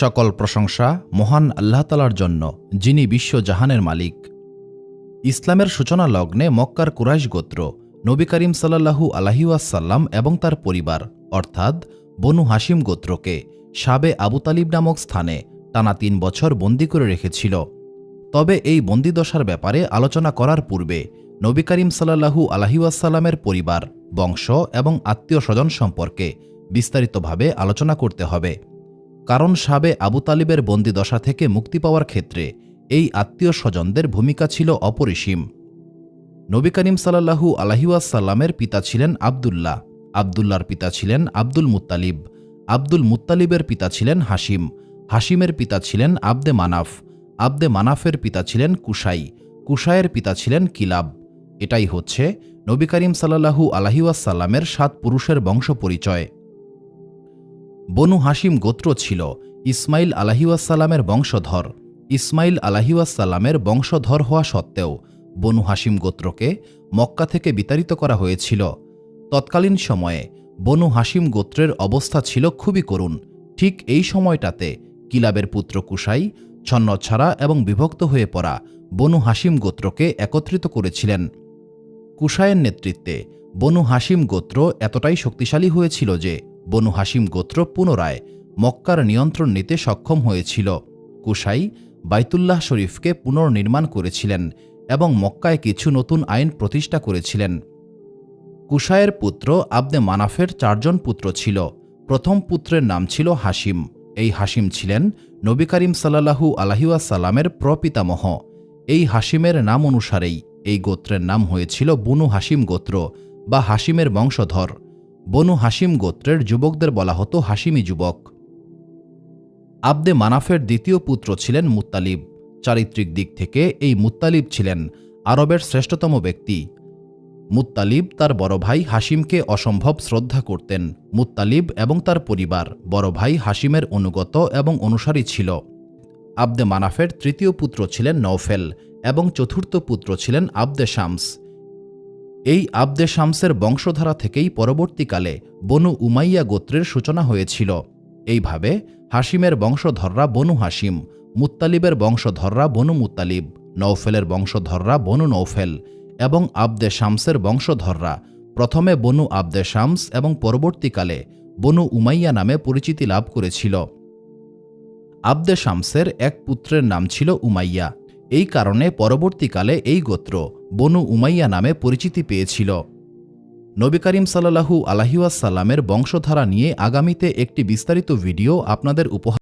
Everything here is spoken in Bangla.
সকল প্রশংসা মহান আল্লাহ তালার জন্য, যিনি বিশ্বজাহানের মালিক। ইসলামের সূচনা লগ্নে মক্কার কুরাইশ গোত্র নবী করিম সাল্লাহু আলাহিউসাল্লাম এবং তার পরিবার, অর্থাৎ বনু হাসিম গোত্রকে সাবে আবু তালিব নামক স্থানে টানা তিন বছর বন্দী করে রেখেছিল। তবে এই বন্দিদশার ব্যাপারে আলোচনা করার পূর্বে নবী করিম সাল্লাহু আলাহিউসাল্লামের পরিবার, বংশ এবং আত্মীয় স্বজন সম্পর্কে বিস্তারিতভাবে আলোচনা করতে হবে। কারণ সাবে আবু তালিবের বন্দিদশা থেকে মুক্তি পাওয়ার ক্ষেত্রে এই আত্মীয় স্বজনদের ভূমিকা ছিল অপরিসীম। নবী করিম সাল্লাহু আলহিউসাল্লামের পিতা ছিলেন আবদুল্লাহ। আবদুল্লার পিতা ছিলেন আব্দুল মুত্তালিব। আব্দুল মুত্তালিবের পিতা ছিলেন হাসিম হাসিমের পিতা ছিলেন আবদে মানাফ। আবদে মানাফের পিতা ছিলেন কুসাই কুসাইয়ের পিতা ছিলেন কিলাব। এটাই হচ্ছে নবী করিম সাল্লাহু আলহিউসাল্লামের সাত পুরুষের বংশ পরিচয় বনু হাসিম গোত্র ছিল ইসমাইল আলাহিউসাল্লামের বংশধর। ইসমাইল আলাহিউসাল্লামের বংশধর হওয়া সত্ত্বেও বনু হাসিম গোত্রকে মক্কা থেকে বিতাড়িত করা হয়েছিল। তৎকালীন সময়ে বনু হাসিম গোত্রের অবস্থা ছিল খুবই করুণ। ঠিক এই সময়টাতে কিলাবের পুত্র কুসাই ছন্নছাড়া এবং বিভক্ত হয়ে পড়া বনু হাসিম গোত্রকে একত্রিত করেছিলেন। কুসায়ের নেতৃত্বে বনু হাসিম গোত্র এতটাই শক্তিশালী হয়েছিল যে বনু হাসিম গোত্র পুনরায় মক্কার নিয়ন্ত্রণ নিতে সক্ষম হয়েছিল। কুসাই বাইতুল্লাহ শরীফকে পুনর্নির্মাণ করেছিলেন এবং মক্কায় কিছু নতুন আইন প্রতিষ্ঠা করেছিলেন। কুসায়ের পুত্র আবদে মানাফের চারজন পুত্র ছিল। প্রথম পুত্রের নাম ছিল হাসিম এই হাসিম ছিলেন নবী করিম সাল্লাহু আলহিউসাল্লামের প্রপিতামহ। এই হাসিমের নাম অনুসারেই এই গোত্রের নাম হয়েছিল বুনু হাসিম গোত্র বা হাসিমের বংশধর। বনু হাসিম গোত্রের যুবকদের বলা হতো হাসিমি যুবক। আবদে মানাফের দ্বিতীয় পুত্র ছিলেন মুত্তালিব চারিত্রিক দিক থেকে এই মুত্তালিব ছিলেন আরবের শ্রেষ্ঠতম ব্যক্তি। মুত্তালিব তার বড় ভাই হাসিমকে অসম্ভব শ্রদ্ধা করতেন। মুত্তালিব এবং তার পরিবার, বড় ভাই হাসিমের অনুগত এবং অনুসারী ছিল। আবদে মানাফের তৃতীয় পুত্র ছিলেন নৌফেল এবং চতুর্থ পুত্র ছিলেন আবদে শামস। এই আবদে শামসের বংশধারা থেকেই পরবর্তীকালে বনু উমাইয়া গোত্রের সূচনা হয়েছিল। এইভাবে হাসিমের বংশধররা বনু হাসিম মুত্তালিবের বংশধররা বনু মুত্তালিব নৌফেলের বংশধররা বনু নৌফেল এবং আবদে শামসের বংশধররা প্রথমে বনু আবদে শামস এবং পরবর্তীকালে বনু উমাইয়া নামে পরিচিতি লাভ করেছিল। আবদে শামসের এক পুত্রের নাম ছিল উমাইয়া। এই কারণে পরবর্তীকালে এই গোত্র বনু উমাইয়া নামে পরিচিতি পেয়েছিল। নবী করিম সাল্লাহু আলাহিউসাল্লামের বংশধারা নিয়ে আগামীতে একটি বিস্তারিত ভিডিও আপনাদের উপহার